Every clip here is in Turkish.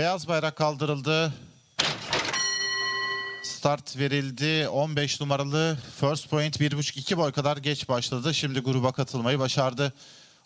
Beyaz bayrak kaldırıldı. Start verildi. 15 numaralı first point 1.5-2 boy kadar geç başladı. Şimdi gruba katılmayı başardı.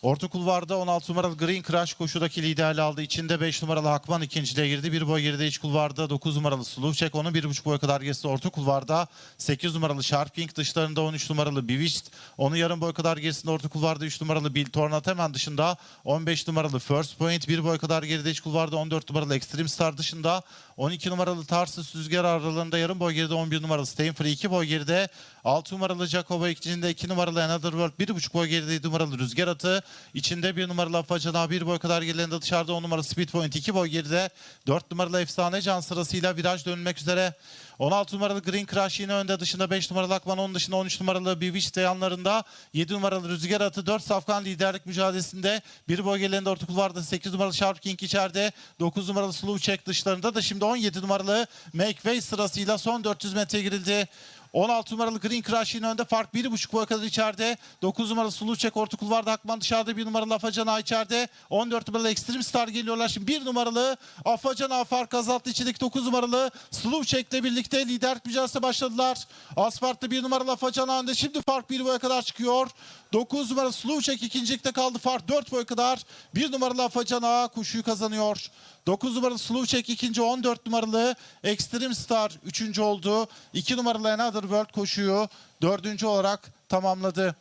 Orta kulvarda 16 numaralı Green Crash koşudaki liderliği aldı. İçinde 5 numaralı Hakman ikinciliğe girdi. Bir boy geride iç kulvarda 9 numaralı Sluvcek onun 1.5 boy kadar gerisi orta kulvarda. 8 numaralı Sharping dışlarında 13 numaralı Bewitched. Onun yarım boy kadar gerisinde orta kulvarda 3 numaralı Bill Tornat hemen dışında 15 numaralı First Point. Bir boy kadar geride iç kulvarda 14 numaralı Extreme Star dışında 12 numaralı Tarsus Rüzgar aralığında yarım boy geride 11 numaralı Staying Free 2 boy geride 6 numaralı Jacobo ikincinde 2 numaralı Another World 1.5 boy geride 7 numaralı Rüzgar Atı içinde 1 numaralı Afacana 1 boy kadar gerilerinde dışarıda 10 numaralı Speed Point 2 boy geride 4 numaralı Efsane Can sırasıyla viraj dönülmek üzere. 16 numaralı Green Crash yine önde dışında 5 numaralı Akman onun dışında 13 numaralı Bewitched de yanlarında 7 numaralı Rüzgar Atı 4 safkan liderlik mücadelesinde bir boy gerilerinde orta kulvarda 8 numaralı Sharp King içeride 9 numaralı Slow Check dışlarında da şimdi 17 numaralı McVay sırasıyla son 400 metre girildi. 16 numaralı Green Crash yine önde. Fark 1.5 boy kadar içeride. 9 numaralı Suluçek orta kulvarda Akman dışarıda. 1 numaralı Afacana içeride. 14 numaralı Extreme Star geliyorlar. Şimdi 1 numaralı Afacana fark azalttı. İçindeki 9 numaralı Suluçek'le birlikte liderlik mücadelesi başladılar. Asfalt'ta 1 numaralı Afacana önde. Şimdi fark 1 boya kadar çıkıyor. 9 numaralı Suluçek ikincilikte kaldı. Fark 4 boy kadar. 1 numaralı Afacana koşuyu kazanıyor. 9 numaralı Sluvcek ikinci, 14 numaralı Extreme Star üçüncü oldu. 2 numaralı Another World koşuyu dördüncü olarak tamamladı.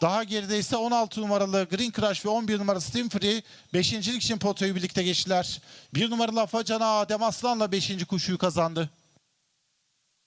Daha geride ise 16 numaralı Green Crash ve 11 numaralı Steam Free 5. için potoyu birlikte geçtiler. 1 numaralı Afacana Adem Aslan'la 5. koşuyu kazandı.